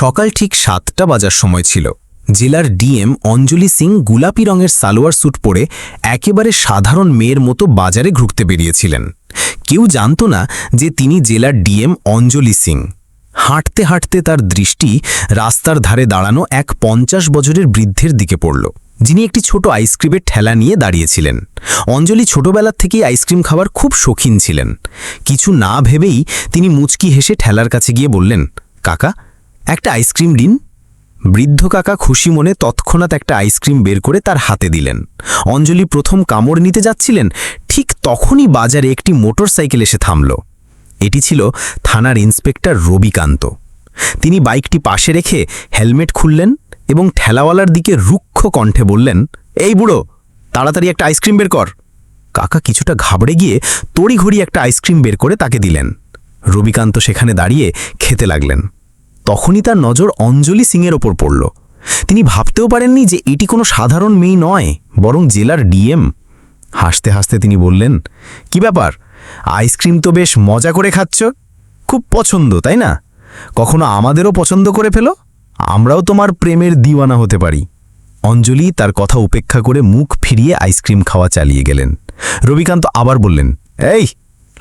সকাল ঠিক সাতটা বাজার সময় ছিল। জেলার ডিএম অঞ্জলি সিং গোলাপি রঙের সালোয়ার স্যুট পরে একেবারে সাধারণ মেয়ের মতো বাজারে ঘুরতে বেরিয়েছিলেন। কেউ জানত না যে তিনি জেলার ডিএম অঞ্জলি সিং। হাঁটতে হাঁটতে তার দৃষ্টি রাস্তার ধারে দাঁড়ানো এক পঞ্চাশ বছরের বৃদ্ধের দিকে পড়ল। যিনি একটি ছোট আইসক্রিমের ঠেলা নিয়ে দাঁড়িয়েছিলেন। অঞ্জলি ছোটবেলার থেকেই আইসক্রিম খাবার খুব শৌখিন ছিলেন। কিছু না ভেবেই তিনি মুচকি হেসে ঠেলার কাছে গিয়ে বললেন, কাকা একটা আইসক্রিম দিন। বৃদ্ধ কাকা খুশি মনে তৎক্ষণাৎ একটা আইসক্রিম বের করে তার হাতে দিলেন। অঞ্জলি প্রথম কামড় নিতে যাচ্ছিলেন, ঠিক তখনই বাজারে একটি মোটরসাইকেল এসে থামল। এটি ছিল থানার ইন্সপেক্টর রবিকান্ত। তিনি বাইকটি পাশে রেখে হেলমেট খুললেন এবং ঠেলাওয়ালার দিকে রুক্ষ কণ্ঠে বললেন, এই বুড়ো, তাড়াতাড়ি একটা আইসক্রিম বের কর। কাকা কিছুটা ঘাবড়ে গিয়ে তড়িঘড়ি একটা আইসক্রিম বের করে তাকে দিলেন। রবিকান্ত সেখানে দাঁড়িয়ে খেতে লাগলেন। তখনই তার নজর অঞ্জলি সিংয়ের ওপর পড়ল। তিনি ভাবতেও পারেননি যে এটি কোনো সাধারণ মেয়ে নয়, বরং জেলার ডিএম। হাসতে হাসতে তিনি বললেন, কি ব্যাপার? আইসক্রিম তো বেশ মজা করে খাচ্ছ? খুব পছন্দ, তাই না? কখনো আমাদেরও পছন্দ করে ফেলো? আমরাও তোমার প্রেমের দিওয়ানা হতে পারি। অঞ্জলি তার কথা উপেক্ষা করে মুখ ফিরিয়ে আইসক্রিম খাওয়া চালিয়ে গেলেন। রবিকান্ত আবার বললেন, এই,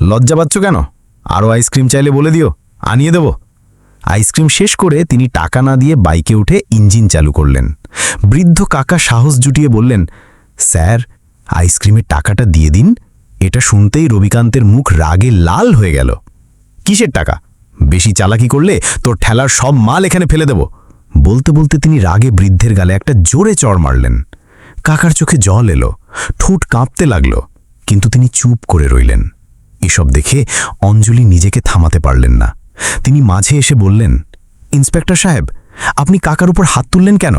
লজ্জা পাচ্ছ কেন? আরও আইসক্রিম চাইলে বলে দিও, আনিয়ে দেব। আইসক্রিম শেষ করে তিনি টাকা না দিয়ে বাইকে উঠে ইঞ্জিন চালু করলেন। বৃদ্ধ কাকা সাহস জুটিয়ে বললেন, স্যার, আইসক্রিমের টাকাটা দিয়ে দিন। এটা শুনতেই রবিকান্তের মুখ রাগে লাল হয়ে গেল। কিসের টাকা? বেশি চালাকি করলে তোর ঠেলার সব মাল এখানে ফেলে দেব। বলতে বলতে তিনি রাগে বৃদ্ধের গালে একটা জোরে চড় মারলেন। কাকার চোখে জল এলো, ঠোঁট কাঁপতে লাগল, কিন্তু তিনি চুপ করে রইলেন। এসব দেখে অঞ্জলি নিজেকে থামাতে পারলেন না। তিনি মাঝে এসে বললেন, ইন্সপেক্টর সাহেব, আপনি কাকার উপর হাত তুললেন কেন?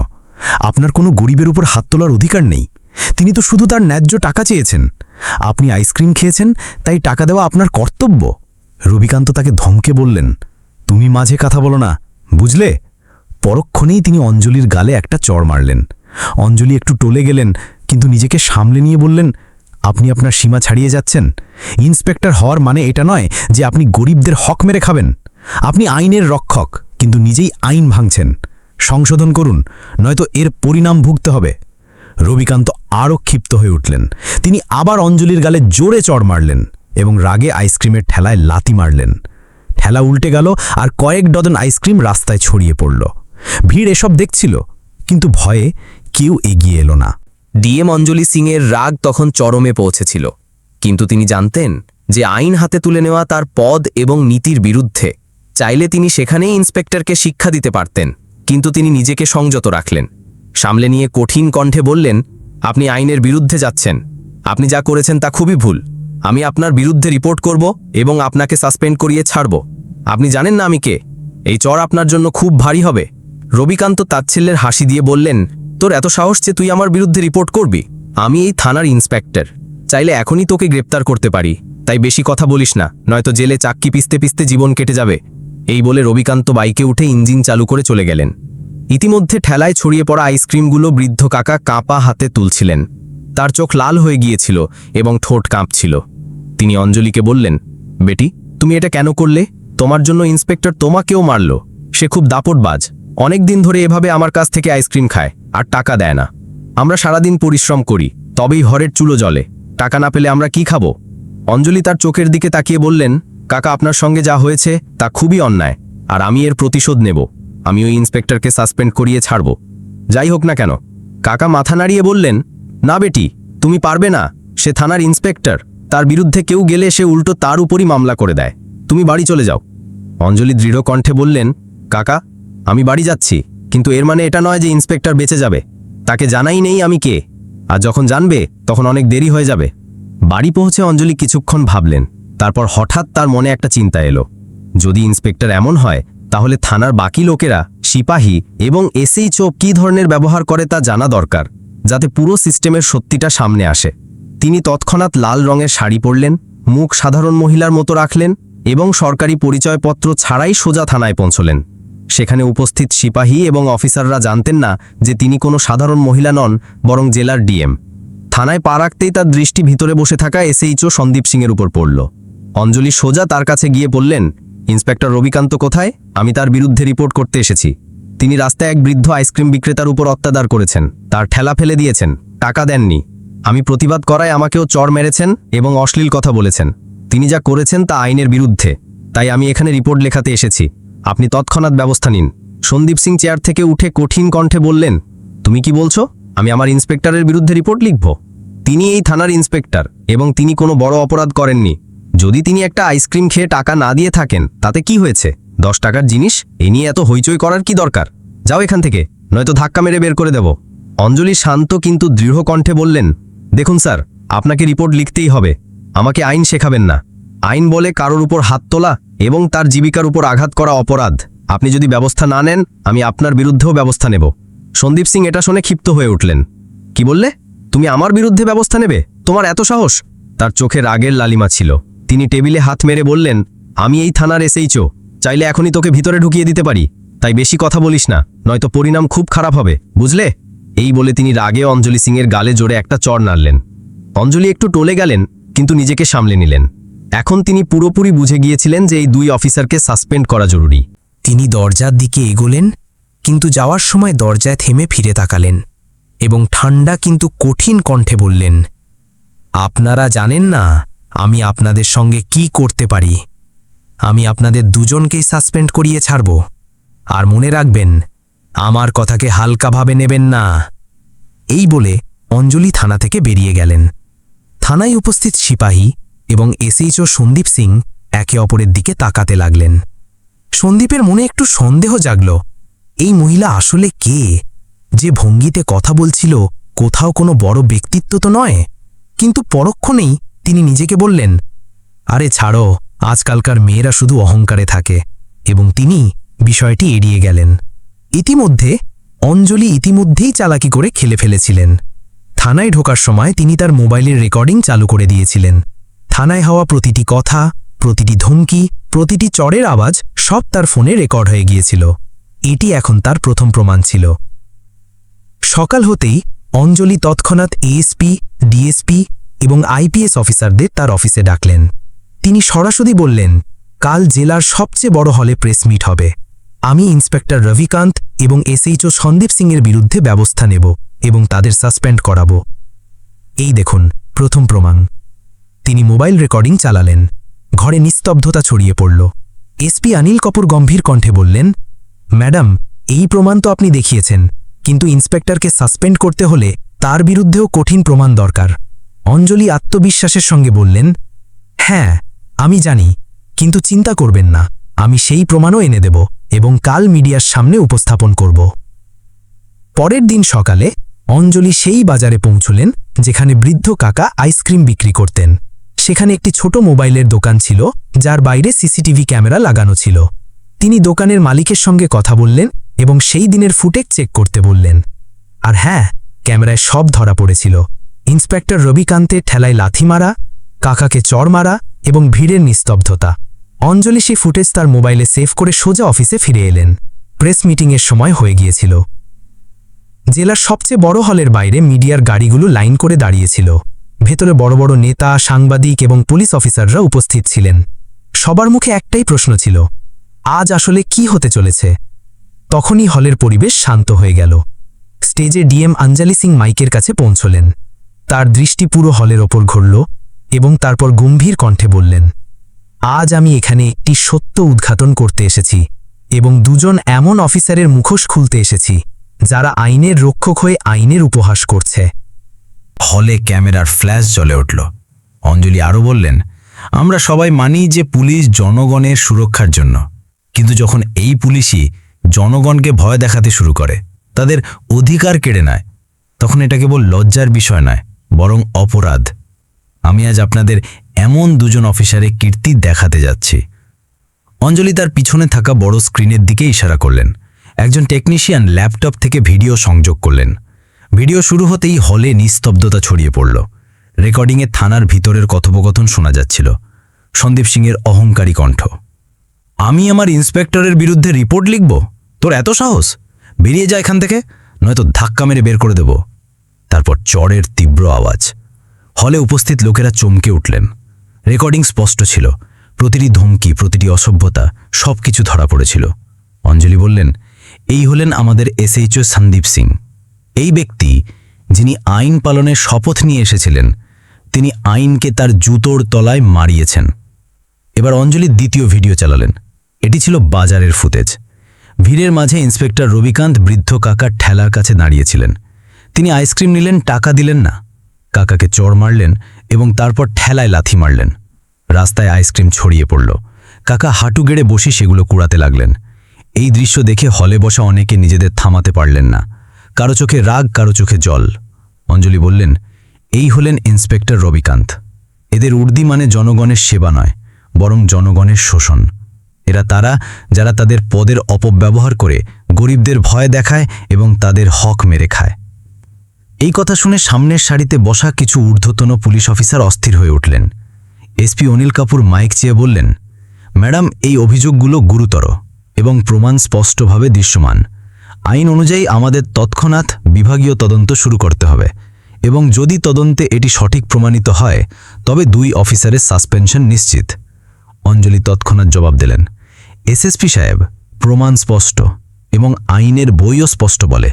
আপনার কোনো গরিবের উপর হাত তোলার অধিকার নেই। তিনি তো শুধু তার ন্যায্য টাকা চেয়েছেন। আপনি আইসক্রিম খেয়েছেন, তাই টাকা দেওয়া আপনার কর্তব্য। রবিকান্ত তাকে ধমকে বললেন, তুমি মাঝে কথা বলো না, বুঝলে? পরক্ষণেই তিনি অঞ্জলির গালে একটা চড় মারলেন। অঞ্জলি একটু টলে গেলেন, কিন্তু নিজেকে সামলে নিয়ে বললেন, আপনি আপনার সীমা ছাড়িয়ে যাচ্ছেন। ইন্সপেক্টর হওয়ার মানে এটা নয় যে আপনি গরিবদের হক মেরে খাবেন। আপনি আইনের রক্ষক, কিন্তু নিজেই আইন ভাঙছেন। সংশোধন করুন, নয়তো এর পরিণাম ভুগতে হবে। রবিকান্ত আরও ক্ষিপ্ত হয়ে উঠলেন। তিনি আবার অঞ্জলির গালে জোরে চড় মারলেন এবং রাগে আইসক্রিমের ঠেলায় লাতি মারলেন। ঠেলা উল্টে গেল আর কয়েক ডজন আইসক্রিম রাস্তায় ছড়িয়ে পড়ল। ভিড় এসব দেখছিল, কিন্তু ভয়ে কেউ এগিয়ে এলো না। ডিএম অঞ্জলি সিংয়ের রাগ তখন চরমে পৌঁছেছিল। কিন্তু তিনি জানতেন যে আইন হাতে তুলে নেওয়া তার পদ এবং নীতির বিরুদ্ধে। চাইলে তিনি সেখানেই ইন্সপেক্টরকে শিক্ষা দিতে পারতেন, কিন্তু তিনি নিজেকে সংযত রাখলেন। সামলে নিয়ে কঠিন কণ্ঠে বললেন, আপনি আইনের বিরুদ্ধে যাচ্ছেন। আপনি যা করেছেন তা খুবই ভুল। আমি আপনার বিরুদ্ধে রিপোর্ট করব এবং আপনাকে সাসপেন্ড করিয়ে ছাড়ব। আপনি জানেন না আমি কে। এই চর আপনার জন্য খুব ভারী হবে। রবিকান্ত তাচ্ছিল্যের হাসি দিয়ে বললেন, তোর এত সাহস যে তুই আমার বিরুদ্ধে রিপোর্ট করবি? আমি এই থানার ইন্সপেক্টর। চাইলে এখনই তোকে গ্রেপ্তার করতে পারি। তাই বেশি কথা বলিস না, নয়তো জেলে চাক্কি পিস্তে পিস্তে জীবন কেটে যাবে। এই বলে রবিকান্ত বাইকে উঠে ইঞ্জিন চালু করে চলে গেলেন। ইতিমধ্যে ঠেলায় ছড়িয়ে পড়া আইসক্রিমগুলো বৃদ্ধ কাকা কাঁপা হাতে তুলছিলেন। তার চোখ লাল হয়ে গিয়েছিল এবং ঠোঁট কাঁপছিল। তিনি অঞ্জলিকে বললেন, বেটি, তুমি এটা কেন করলে? তোমার জন্য ইন্সপেক্টর তোমাকেও মারল। সে খুব দাপটবাজ। অনেক দিন ধরে এভাবে আমার কাছ থেকে আইসক্রিম খায় আর টাকা দেয় না। আমরা সারাদিন পরিশ্রম করি, তবেই হরের চুলো জলে টাকা না পেলে আমরা কি খাব? অঞ্জলি তার চোখের দিকে তাকিয়ে বললেন কাকা আপনার সঙ্গে যা হয়েছে তা খুবই অন্যায়, আর আমি এর প্রতিশোধ নেব। আমি ওই ইন্সপেক্টরকে সাসপেন্ড করিয়ে ছাড়ব। যাই হোক না কেন, কাকা মাথা নাড়িয়ে বললেন, না বেটি, তুমি পারবে না। সে থানার ইন্সপেক্টর, তার বিরুদ্ধে কেউ গেলে সে উল্টো তার উপরই মামলা করে দেয়। তুমি বাড়ি চলে যাও। অঞ্জলি দৃঢ় কণ্ঠে বললেন, কাকা, আমি বাড়ি যাচ্ছি, কিন্তু এর মানে এটা নয় যে ইন্সপেক্টর বেঁচে যাবে। তাকে জানাই নেই আমি কে। আর যখন জানবে, তখন অনেক দেরি হয়ে যাবে। বাড়ি পৌঁছে অঞ্জলি কিছুক্ষণ ভাবলেন। তারপর হঠাৎ তার মনে একটা চিন্তা এলো। যদি ইন্সপেক্টর এমন হয়, তাহলে থানার বাকি লোকেরা, সিপাহী এবং এসএইচও কী ধরনের ব্যবহার করে তা জানা দরকার, যাতে পুরো সিস্টেমের সত্যিটা সামনে আসে। তিনি তৎক্ষণাৎ লাল রঙের শাড়ি পরলেন, মুখ সাধারণ মহিলার মতো রাখলেন এবং সরকারি পরিচয়পত্র ছাড়াই সোজা থানায় পৌঁছলেন। সেখানে উপস্থিত সিপাহী এবং অফিসাররা জানতেন না যে তিনি কোনো সাধারণ মহিলা নন, বরং জেলার ডিএম। থানায় পা রাখতেই তার দৃষ্টি ভিতরে বসে থাকা এসএইচও সন্দীপ সিংয়ের উপর পড়ল। অঞ্জলি সোজা তার কাছে গিয়ে বললেন, ইন্সপেক্টর রবিকান্ত কোথায়? আমি তার বিরুদ্ধে রিপোর্ট করতে এসেছি। তিনি রাস্তায় এক বৃদ্ধ আইসক্রিম বিক্রেতার উপর অত্যাচার করেছেন। তার ঠেলা ফেলে দিয়েছেন। টাকা দেননি। আমি প্রতিবাদ করায় আমাকেও চর মেরেছেন এবং অশ্লীল কথা বলেছেন। তিনি যা করেছেন তা আইনের বিরুদ্ধে। তাই আমি এখানে রিপোর্ট লেখাতে এসেছি। আপনি তৎক্ষণাৎ ব্যবস্থা নিন। সন্দীপ সিং চেয়ার থেকে উঠে কঠিন কণ্ঠে বললেন, তুমি কি বলছো? আমি আমার ইন্সপেক্টরের বিরুদ্ধে রিপোর্ট লিখব? তিনি এই থানার ইন্সপেক্টর এবং তিনি কোনো বড় অপরাধ করেননি। যদি তিনি একটা আইসক্রিম খেয়ে টাকা না দিয়ে থাকেন, তাতে কি হয়েছে? দশ টাকার জিনিস? এ নিয়ে এত হইচই করার কি দরকার? যাও এখান থেকে, নয়তো ধাক্কা মেরে বের করে দেব। অঞ্জলি শান্ত কিন্তু দৃঢ় কণ্ঠে বললেন, দেখুন স্যার, আপনাকে রিপোর্ট লিখতেই হবে। আমাকে আইন শেখাবেন না। আইন বলে কারোর উপর হাত তোলা এবং তার জীবিকার উপর আঘাত করা অপরাধ। আপনি যদি ব্যবস্থা না নেন, আমি আপনার বিরুদ্ধেও ব্যবস্থা নেব। সন্দীপ সিং এটা শুনে ক্ষিপ্ত হয়ে উঠলেন। কি বললে? তুমি আমার বিরুদ্ধে ব্যবস্থা নেবে? তোমার এত সাহস? তার চোখে রাগের লালিমা ছিল। তিনি টেবিলে হাত মেরে বললেন, আমি এই থানার এসেইচো চাইলে এখনই তোকে ভিতরে ঢুকিয়ে দিতে পারি। তাই বেশি কথা বলিস না, নয়তো পরিণাম খুব খারাপ হবে, বুঝলে? এই বলে তিনি রাগে অঞ্জলি সিংয়ের গালে জোরে একটা চড় নাড়লেন। অঞ্জলি একটু টলে গেলেন, কিন্তু নিজেকে সামলে নিলেন। এখন তিনি পুরোপুরি বুঝে গিয়েছিলেন যে এই দুই অফিসারকে সাসপেন্ড করা জরুরি। তিনি দরজার দিকে এগোলেন, কিন্তু যাওয়ার সময় দরজায় থেমে ফিরে তাকালেন এবং ঠান্ডা কিন্তু কঠিন কণ্ঠে বললেন, আপনারা জানেন না আমি আপনাদের সঙ্গে কি করতে পারি? আমি আপনাদের দুজনকেই সাসপেন্ড করিয়ে ছাড়ব। আর মনে রাখবেন, আমার কথাকে হালকাভাবে নেবেন না। এই বলে অঞ্জলি থানা থেকে বেরিয়ে গেলেন। থানায় উপস্থিত সিপাহী এবং এসএইচও সন্দীপ সিং একে অপরের দিকে তাকাতে লাগলেন। সন্দীপের মনে একটু সন্দেহ জাগল, এই মহিলা আসলে কে? যে ভঙ্গিতে কথা বলছিল কোথাও কোনো বড় ব্যক্তিত্ব তো নয়, কিন্তু পরক্ষণেই তিনি নিজেকে বললেন, আরে ছাড়ো, আজকালকার মেয়েরা শুধু অহংকারে থাকে। এবং তিনি বিষয়টি এড়িয়ে গেলেন। ইতিমধ্যে, অঞ্জলি ইতিমধ্যেই চালাকি করে খেলে ফেলেছিলেন। থানায় ঢোকার সময় তিনি তার মোবাইলের রেকর্ডিং চালু করে দিয়েছিলেন। থানায় হওয়া প্রতিটি কথা, প্রতিটি ধমকি, প্রতিটি চরের আওয়াজ সব তার ফোনে রেকর্ড হয়ে গিয়েছিল। এটি এখন তার প্রথম প্রমাণ ছিল। সকাল হতেই অঞ্জলি তৎক্ষণাৎ এএসপি, ডিএসপি এবং আইপিএস অফিসারদের তার অফিসে ডাকলেন। তিনি সরাসরি বললেন, কাল জেলার সবচেয়ে বড় হলে প্রেস মিট হবে। আমি ইন্সপেক্টর রবিকান্ত এবং এসএইচও সন্দীপ সিংয়ের বিরুদ্ধে ব্যবস্থা নেব এবং তাদের সাসপেন্ড করাব। এই দেখুন, প্রথম প্রমাণ। তিনি মোবাইল রেকর্ডিং চালালেন। ঘরে নিস্তব্ধতা ছড়িয়ে পড়ল। এসপি অনিল কপুর গম্ভীর কণ্ঠে বললেন, ম্যাডাম, এই প্রমাণ তো আপনি দেখিয়েছেন, কিন্তু ইন্সপেক্টরকে সাসপেন্ড করতে হলে তার বিরুদ্ধেও কঠিন প্রমাণ দরকার। অঞ্জলি আত্মবিশ্বাসের সঙ্গে বললেন হ্যাঁ আমি জানি, কিন্তু চিন্তা করবেন না, আমি সেই প্রমাণও এনে দেব এবং কাল মিডিয়ার সামনে উপস্থাপন করব। পরের দিন সকালে অঞ্জলি সেই বাজারে পৌঁছলেন, যেখানে বৃদ্ধ কাকা আইসক্রিম বিক্রি করতেন। সেখানে একটি ছোট মোবাইলের দোকান ছিল, যার বাইরে সিসিটিভি ক্যামেরা লাগানো ছিল। তিনি দোকানের মালিকের সঙ্গে কথা বললেন এবং সেই দিনের ফুটেজ চেক করতে বললেন। আর হ্যাঁ ক্যামেরায় সব ধরা পড়েছিল। ইন্সপেক্টর রবিকান্তের ঠেলায় লাথি মারা, কাকাকে চড় মারা এবং ভিড়ের নিস্তব্ধতা। অঞ্জলি সেই ফুটেজ তার মোবাইলে সেভ করে সোজা অফিসে ফিরে এলেন। প্রেস মিটিংয়ের সময় হয়ে গিয়েছিল। জেলার সবচেয়ে বড় হলের বাইরে মিডিয়ার গাড়িগুলো লাইন করে দাঁড়িয়েছিল। ভেতরে বড় বড় নেতা, সাংবাদিক এবং পুলিশ অফিসাররা উপস্থিত ছিলেন। সবার মুখে একটাই প্রশ্ন ছিল, আজ আসলে কি হতে চলেছে? তখনই হলের পরিবেশ শান্ত হয়ে গেল। স্টেজে ডিএম আঞ্জালি সিং মাইকের কাছে পৌঁছলেন। তার দৃষ্টি পুরো হলের ওপর ঘুরল এবং তারপর গম্ভীর কণ্ঠে বললেন, আজ আমি এখানে একটি সত্য উদ্ঘাটন করতে এসেছি এবং দুজন এমন অফিসারের মুখোশ খুলতে এসেছি যারা আইনের রক্ষক হয়ে আইনের উপহাস করছে। হলে ক্যামেরার ফ্ল্যাশ জ্বলে উঠল। অঞ্জলি আরও বললেন, আমরা সবাই মানি যে পুলিশ জনগণের সুরক্ষার জন্য, কিন্তু যখন এই পুলিশই জনগণকে ভয় দেখাতে শুরু করে, তাদের অধিকার কেড়ে নেয়, তখন এটা কেবল লজ্জার বিষয় নয় বরং অপরাধ। আমি আজ আপনাদের এমন দুজন অফিসারে কীর্তি দেখাতে যাচ্ছি। অঞ্জলি তার পিছনে থাকা বড় স্ক্রিনের দিকে ইশারা করলেন। একজন টেকনিশিয়ান ল্যাপটপ থেকে ভিডিও সংযোগ করলেন। ভিডিও শুরু হতেই হলে নিস্তব্ধতা ছড়িয়ে পড়ল। রেকর্ডিংয়ে থানার ভিতরের কথোপকথন শোনা যাচ্ছিল। সন্দীপ সিংয়ের অহংকারী কণ্ঠ। আমি আমার ইন্সপেক্টরের বিরুদ্ধে রিপোর্ট লিখব? তোর এত সাহস? বেরিয়ে যা এখান থেকে, নয়তো ধাক্কা মেরে বের করে দেব। তারপর চড়ের তীব্র আওয়াজ। হলে উপস্থিত লোকেরা চমকে উঠলেন। রেকর্ডিং স্পষ্ট ছিল। প্রতিটি ধমকি, প্রতিটি অসভ্যতা সব কিছু ধরা পড়েছিল। অঞ্জলি বললেন, এই হলেন আমাদের এসএইচও সন্দীপ সিং। এই ব্যক্তি, যিনি আইন পালনের শপথ নিয়ে এসেছিলেন, তিনি আইনকে তার জুতোর তলায় মারিয়েছেন। এবার অঞ্জলি দ্বিতীয় ভিডিও চালালেন। এটি ছিল বাজারের ফুটেজ। ভিড়ের মাঝে ইন্সপেক্টর রবিকান্ত বৃদ্ধ কাকার ঠেলার কাছে দাঁড়িয়েছিলেন। তিনি আইসক্রিম নিলেন, টাকা দিলেন না। কাকাকে চড় মারলেন এবং তারপর ঠেলায় লাথি মারলেন। রাস্তায় আইসক্রিম ছড়িয়ে পড়ল। কাকা হাঁটু গেড়ে বসে সেগুলো কুড়াতে লাগলেন। এই দৃশ্য দেখে হলে বসা অনেকে নিজেদের থামাতে পারলেন না। কারও চোখে রাগ, কারও চোখে জল। অঞ্জলি বললেন, এই হলেন ইন্সপেক্টর রবিকান্ত। এদের উর্দি মানে জনগণের সেবা নয়, বরং জনগণের শোষণ। এরা তারা যারা তাদের পদের অপব্যবহার করে গরিবদের ভয় দেখায় এবং তাদের হক মেরে খায়। এই কথা শুনে সামনের সারিতে বসা কিছু ঊর্ধ্বতন পুলিশ অফিসার অস্থির হয়ে উঠলেন। এসপি অনিল কাপুর মাইক চেয়ে বললেন, ম্যাডাম, এই অভিযোগগুলো গুরুতর এবং প্রমাণ স্পষ্টভাবে দৃশ্যমান। আইন অনুযায়ী আমাদের তৎক্ষণাৎ বিভাগীয় তদন্ত শুরু করতে হবে এবং যদি তদন্তে এটি সঠিক প্রমাণিত হয়, তবে দুই অফিসারের সাসপেনশন নিশ্চিত। অঞ্জলি তৎক্ষণাৎ জবাব দিলেন, এসএসপি সাহেব, প্রমাণ স্পষ্ট এবং আইনের বইও স্পষ্ট বলে।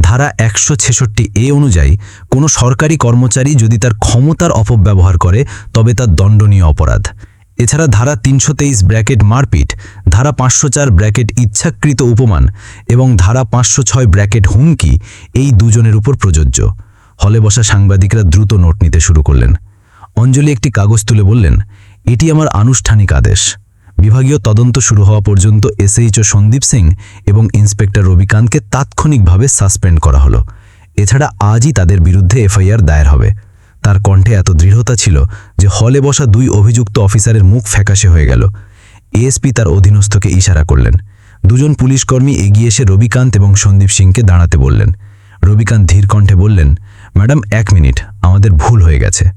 ধারা একশো ছেষট্টি এ অনুযায়ী কোনো সরকারি কর্মচারী যদি তার ক্ষমতার অপব্যবহার করে, তবে তার দণ্ডনীয় অপরাধ। এছাড়া ধারা তিনশো তেইশ ব্র্যাকেট মারপিট, ধারা পাঁচশো চার ব্র্যাকেট ইচ্ছাকৃত উপমান এবং ধারা পাঁচশো ছয় ব্র্যাকেট হুমকি এই দুজনের উপর প্রযোজ্য। হলে বসা সাংবাদিকরা দ্রুত নোট নিতে শুরু করলেন। অঞ্জলি একটি কাগজ তুলে বললেন, এটি আমার আনুষ্ঠানিক আদেশ। বিভাগীয় তদন্ত শুরু হওয়া পর্যন্ত এসএইচও সন্দীপ সিং এবং ইন্সপেক্টর রবিকান্তকে তাৎক্ষণিকভাবে সাসপেন্ড করা হলো। এছাড়া আজই তাদের বিরুদ্ধে এফআইআর দায়ের হবে। তার কণ্ঠে এত দৃঢ়তা ছিল যে হলে বসা দুই অভিযুক্ত অফিসারের মুখ ফ্যাকাশে হয়ে গেল। এএসপি তার অধীনস্থকে ইশারা করলেন। দুজন পুলিশকর্মী এগিয়ে এসে রবিকান্ত এবং সন্দীপ সিংকে দাঁড়াতে বললেন। রবিকান্ত ধীর কণ্ঠে বললেন, ম্যাডাম, এক মিনিট, আমাদের ভুল হয়ে গেছে।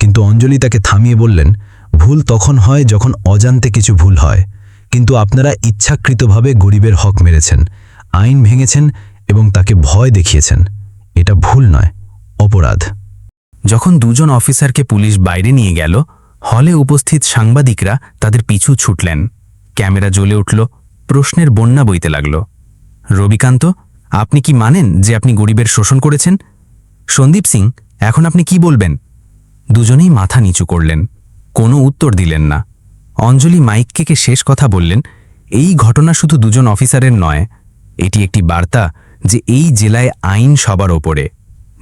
কিন্তু অঞ্জলি তাকে থামিয়ে বললেন ভুল তখন হয় যখন অজান্তে কিছু ভুল হয়। কিন্তু আপনারা ইচ্ছাকৃতভাবে গরিবের হক মেরেছেন, আইন ভেঙেছেন এবং তাকে ভয় দেখিয়েছেন। এটা ভুল নয়, অপরাধ। যখন দুজন অফিসারকে পুলিশ বাইরে নিয়ে গেল, হলে উপস্থিত সাংবাদিকরা তাদের পিছু ছুটলেন। ক্যামেরা জ্বলে উঠল, প্রশ্নের বন্যা বইতে লাগল। রবিকান্ত, আপনি কি মানেন যে আপনি গরিবের শোষণ করেছেন? সন্দীপ সিং, এখন আপনি কি বলবেন? দুজনেই মাথা নিচু করলেন। কোনো উত্তর দিলেন না। অঞ্জলি মাইককে শেষ কথা বললেন, এই ঘটনা শুধু দুজন অফিসারের নয়, এটি একটি বার্তা যে এই জেলায় আইন সবার ওপরে।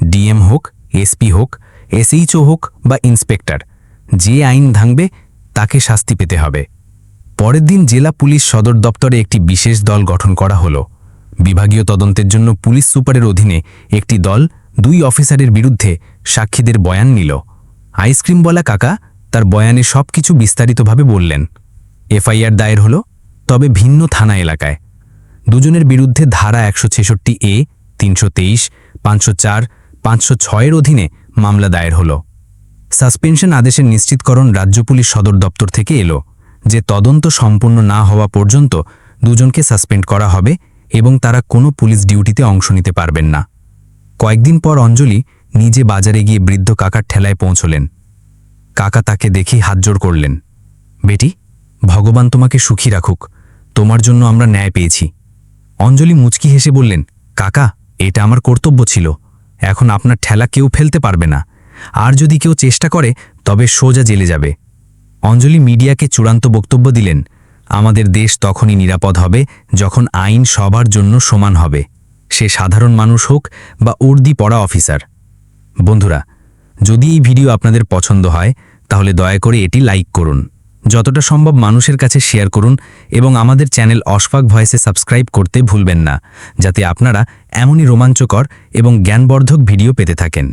ডিএম হোক, এসপি হোক, এসএইচও হোক বা ইন্সপেক্টর, যে আইন ভাঙবে তাকে শাস্তি পেতে হবে। পরের দিন জেলা পুলিশ সদর দপ্তরে একটি বিশেষ দল গঠন করা হলো। বিভাগীয় তদন্তের জন্য পুলিশ সুপারের অধীনে একটি দল দুই অফিসারের বিরুদ্ধে সাক্ষীদের বয়ান নিল। আইসক্রিমওয়ালা কাকা তার বয়ানে সবকিছু বিস্তারিতভাবে বললেন। এফআইআর দায়ের হল, তবে ভিন্ন থানা এলাকায়। দুজনের বিরুদ্ধে ধারা একশো ছেষট্টি এ, তিনশো তেইশ, পাঁচশো চার, পাঁচশো ছয়ের অধীনে মামলা দায়ের হল। সাসপেনশন আদেশের নিশ্চিতকরণ রাজ্য পুলিশ সদর দপ্তর থেকে এলো, যে তদন্ত সম্পূর্ণ না হওয়া পর্যন্ত দুজনকে সাসপেন্ড করা হবে এবং তারা কোনো পুলিশ ডিউটিতে অংশ নিতে পারবেন না। কয়েকদিন পর অঞ্জলি নিজে বাজারে গিয়ে বৃদ্ধ কাকার ঠেলায় পৌঁছলেন। কাকা তাকে দেখেই হাতজোড় করলেন। বেটি, ভগবান তোমাকে সুখী রাখুক। তোমার জন্য আমরা ন্যায় পেয়েছি। অঞ্জলি মুচকি হেসে বললেন, কাকা, এটা আমার কর্তব্য ছিল। এখন আপনার ঠেলা কেউ ফেলতে পারবে না। আর যদি কেউ চেষ্টা করে, তবে সোজা জেলে যাবে। অঞ্জলি মিডিয়াকে চূড়ান্ত বক্তব্য দিলেন, আমাদের দেশ তখনই নিরাপদ হবে যখন আইন সবার জন্য সমান হবে। সে সাধারণ মানুষ হোক বা উর্দি পড়া অফিসার। বন্ধুরা, যদি এই ভিডিও আপনাদের পছন্দ হয় তাহলে দয়া করে এটি লাইক করুন। যতটা সম্ভব মানুষের কাছে শেয়ার করুন এবং আমাদের চ্যানেল অশফাক ভয়েসে সাবস্ক্রাইব করতে ভুলবেন না, যাতে আপনারা এমনই রোমাঞ্চকর এবং জ্ঞানবর্ধক ভিডিও পেতে থাকেন।